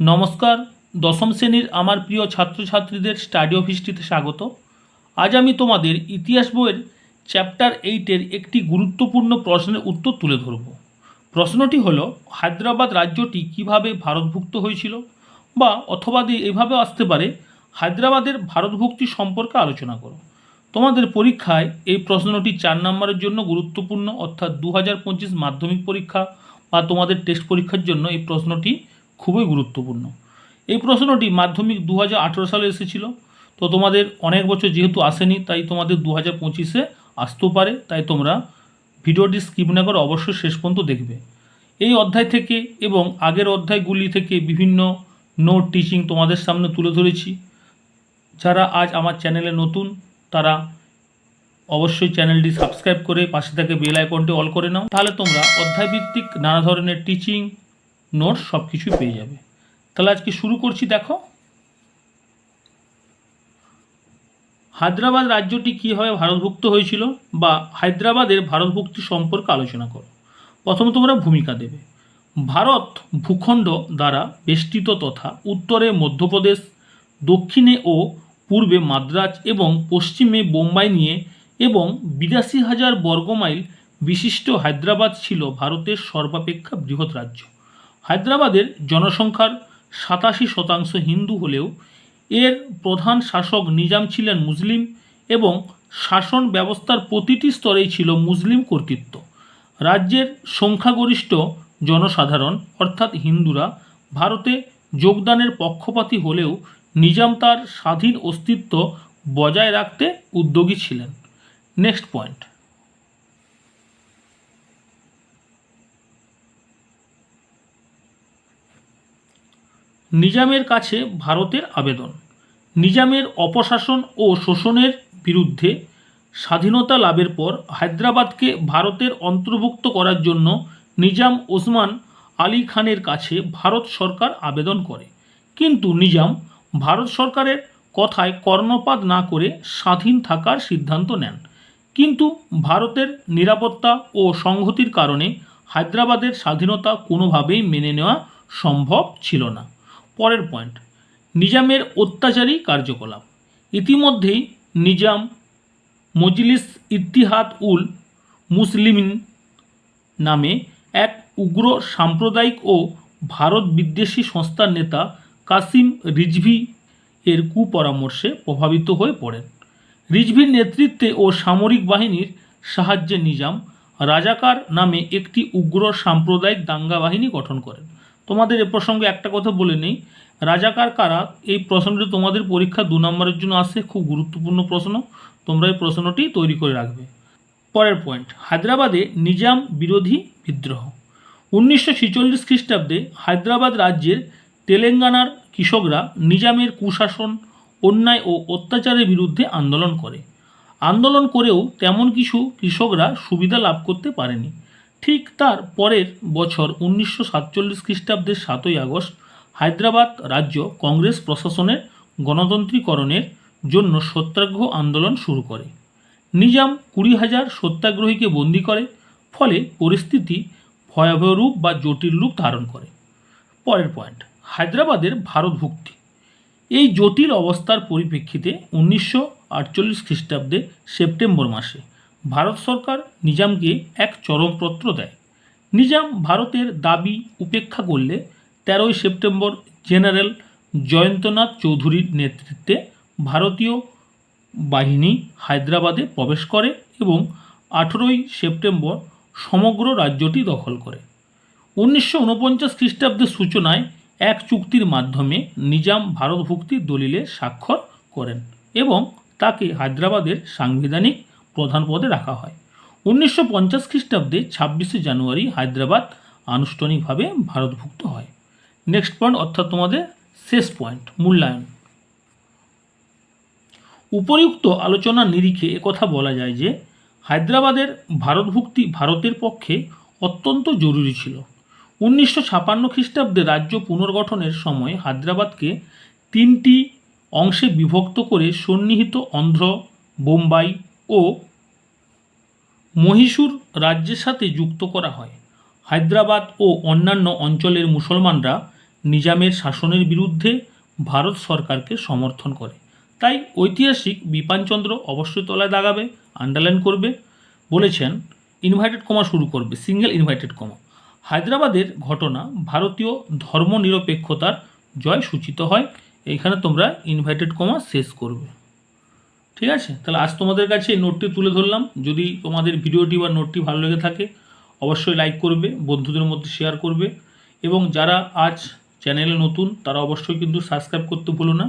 নমস্কার, দশম শ্রেণির আমার প্রিয় ছাত্রছাত্রীদের স্টাডি অফিসটিতে স্বাগত। আজ আমি তোমাদের ইতিহাস বইয়ের চ্যাপ্টার এইটের একটি গুরুত্বপূর্ণ প্রশ্নের উত্তর তুলে ধরব। প্রশ্নটি হলো, হায়দ্রাবাদ রাজ্যটি কীভাবে ভারতভুক্ত হয়েছিল বা অথবা দিয়ে এভাবে আসতে পারে, হায়দ্রাবাদের ভারতভুক্তি সম্পর্কে আলোচনা করো। তোমাদের পরীক্ষায় এই প্রশ্নটি চার নম্বরের জন্য গুরুত্বপূর্ণ, অর্থাৎ দু হাজার পঁচিশ মাধ্যমিক পরীক্ষা বা তোমাদের টেস্ট পরীক্ষার জন্য এই প্রশ্নটি খুবই গুরুত্বপূর্ণ। এই প্রশ্নটি মাধ্যমিক দু হাজার আঠেরো সালে এসেছিল। তো তোমাদের অনেক বছর যেহেতু আসেনি, তাই তোমাদের দু হাজার পঁচিশে আসতেও পারে। তাই তোমরা ভিডিওটি স্কিপ না করে অবশ্যই শেষ পর্যন্ত দেখবে। এই অধ্যায় থেকে এবং আগের অধ্যায়গুলি থেকে বিভিন্ন নোট টিচিং তোমাদের সামনে তুলে ধরেছি। যারা আজ আমার চ্যানেলে নতুন, তারা অবশ্যই চ্যানেলটি সাবস্ক্রাইব করে পাশে থেকে বেল আইকনটি অল করে নাও। তাহলে তোমরা অধ্যায়ভিত্তিক নানা ধরনের টিচিং নোটস সব কিছুই পেয়ে যাবে। তাহলে আজকে শুরু করছি, দেখো। হায়দ্রাবাদ রাজ্যটি কীভাবে ভারতভুক্ত হয়েছিল বা হায়দ্রাবাদের ভারতভুক্তি সম্পর্কে আলোচনা করো। প্রথমে তোমরা ভূমিকা দেবে। ভারত ভূখণ্ড দ্বারা বেষ্টিত তথা উত্তরে মধ্যপ্রদেশ, দক্ষিণে ও পূর্বে মাদ্রাজ এবং পশ্চিমে বোম্বাই নিয়ে এবং বিরাশি হাজার বর্গমাইল বিশিষ্ট হায়দ্রাবাদ ছিল ভারতের সর্বাপেক্ষা বৃহৎ রাজ্য। হায়দ্রাবাদের জনসংখ্যার সাতাশি শতাংশ হিন্দু হলেও এর প্রধান শাসক নিজাম ছিলেন মুসলিম এবং শাসন ব্যবস্থার প্রতিটি স্তরেই ছিল মুসলিম কর্তৃত্ব। রাজ্যের সংখ্যাগরিষ্ঠ জনসাধারণ, অর্থাৎ হিন্দুরা, ভারতে যোগদানের পক্ষপাতী হলেও নিজাম তার স্বাধীন অস্তিত্ব বজায় রাখতে উদ্যোগী ছিলেন। Next point. নিজামের কাছে ভারতের আবেদন। নিজামের অপশাসন ও শোষণের বিরুদ্ধে স্বাধীনতা লাভের পর হায়দ্রাবাদকে ভারতের অন্তর্ভুক্ত করার জন্য নিজাম ওসমান আলী খানের কাছে ভারত সরকার আবেদন করে। কিন্তু নিজাম ভারত সরকারের কথায় কর্ণপাত না করে স্বাধীন থাকার সিদ্ধান্ত নেন। কিন্তু ভারতের নিরাপত্তা ও সংহতির কারণে হায়দ্রাবাদের স্বাধীনতা কোনোভাবেই মেনে নেওয়া সম্ভব ছিল না। পরের পয়েন্ট নিজামের অত্যাচারী কার্যকলাপ। ইতিমধ্যেই নিজাম, মজলিস ইত্তিহাদ উল মুসলিমিন নামে এক উগ্র সাম্প্রদায়িক ও ভারত বিদ্বেষী সংস্থার নেতা কাসিম রিজভি এর কুপরামর্শে প্রভাবিত হয়ে পড়েন। রিজভির নেতৃত্বে ও সামরিক বাহিনীর সাহায্যে নিজাম রাজাকার নামে একটি উগ্র সাম্প্রদায়িক দাঙ্গা বাহিনী গঠন করেন। তোমাদের এ প্রসঙ্গে একটা কথা বলে নেই। রাজাকার কারা? এই প্রশ্নটি তোমাদের পরীক্ষা দু নম্বরের জন্য আসে খুব গুরুত্বপূর্ণ প্রশ্ন। তোমরা এই প্রশ্নটি তৈরি করে রাখবে। পরের পয়েন্ট হায়দ্রাবাদে নিজাম বিরোধী বিদ্রোহ। উনিশশো ছেচল্লিশ খ্রিস্টাব্দে হায়দ্রাবাদ রাজ্যের তেলেঙ্গানার কৃষকরা নিজামের কুশাসন, অন্যায় ও অত্যাচারের বিরুদ্ধে আন্দোলন করে। আন্দোলন করেও তেমন কিছু কৃষকরা সুবিধা লাভ করতে পারেনি। ঠিক তার পরের বছর উনিশশো সাতচল্লিশ খ্রিস্টাব্দের সাতই আগস্ট হায়দ্রাবাদ রাজ্য কংগ্রেস প্রশাসনের গণতন্ত্রীকরণের জন্য সত্যাগ্রহ আন্দোলন শুরু করে। নিজাম কুড়ি হাজার সত্যাগ্রহীকে বন্দি করে, ফলে পরিস্থিতি ভয়াবহ রূপ বা জটিল রূপ ধারণ করে। পরের পয়েন্ট, হায়দ্রাবাদের ভারতভুক্তি এই জটিল অবস্থার পরিপ্রেক্ষিতে উনিশশো আটচল্লিশ খ্রিস্টাব্দে সেপ্টেম্বর মাসে ভারত সরকার নিজামকে এক চরমপত্র দেয়। নিজাম ভারতের দাবি উপেক্ষা করলে তেরোই সেপ্টেম্বর জেনারেল জয়ন্তনাথ চৌধুরীর নেতৃত্বে ভারতীয় বাহিনী হায়দ্রাবাদে প্রবেশ করে এবং আঠেরোই সেপ্টেম্বর সমগ্র রাজ্যটি দখল করে। উনিশশো উনপঞ্চাশ খ্রিস্টাব্দের সূচনায় এক চুক্তির মাধ্যমে নিজাম ভারতভুক্তির দলিলে স্বাক্ষর করেন এবং তাকে হায়দ্রাবাদের সাংবিধানিক প্রধান পদে রাখা হয়। উনিশশো পঞ্চাশ খ্রিস্টাব্দে ছাব্বিশে জানুয়ারি হায়দ্রাবাদ আনুষ্ঠানিকভাবে ভারতভুক্ত হয়। নেক্সট পয়েন্ট অর্থাৎ তোমাদের শেষ পয়েন্ট মূল্যায়ন। উপরিউক্ত আলোচনার নিরিখে একথা বলা যায় যে, হায়দ্রাবাদের ভারতভুক্তি ভারতের পক্ষে অত্যন্ত জরুরি ছিল। উনিশশো ছাপান্ন খ্রিস্টাব্দে রাজ্য পুনর্গঠনের সময় হায়দ্রাবাদকে তিনটি অংশে বিভক্ত করে সন্নিহিত অন্ধ্র, বোম্বাই ও মহীশূর রাজ্যের সাথে যুক্ত করা হয়। হায়দ্রাবাদ ও অন্যান্য অঞ্চলের মুসলমানরা নিজামের শাসনের বিরুদ্ধে ভারত সরকারকে সমর্থন করে। তাই ঐতিহাসিক বিপানচন্দ্র অবশ্যই তলায় দাগাবে আন্ডারলাইন করবে। বলেছেন ইনভাইটেড কমা শুরু করবে সিঙ্গেল ইনভাইটেড কমা হায়দ্রাবাদের ঘটনা ভারতীয় ধর্মনিরপেক্ষতার জয় সূচিত হয়। এখানে তোমরা ইনভাইটেড কমা শেষ করবে। ঠিক আছে? তাহলে আজ তোমাদের কাছে এই নোটটি তুলে ধরলাম। যদি তোমাদের ভিডিওটি বা নোটটি ভালো লেগে থাকে, অবশ্যই লাইক করবে, বন্ধুদের মধ্যে শেয়ার করবে এবং যারা আজ চ্যানেলে নতুন, তারা অবশ্যই কিন্তু সাবস্ক্রাইব করতে ভুলো না।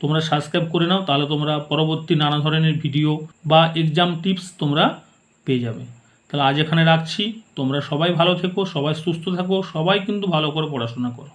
তোমরা সাবস্ক্রাইব করে নাও, তাহলে তোমরা পরবর্তী নানা ধরনের ভিডিও বা এক্সাম টিপস তোমরা পেয়ে যাবে। তাহলে আজ এখানে রাখছি। তোমরা সবাই ভালো থেকো, সবাই সুস্থ থাকো, সবাই কিন্তু ভালো করে পড়াশোনা করো।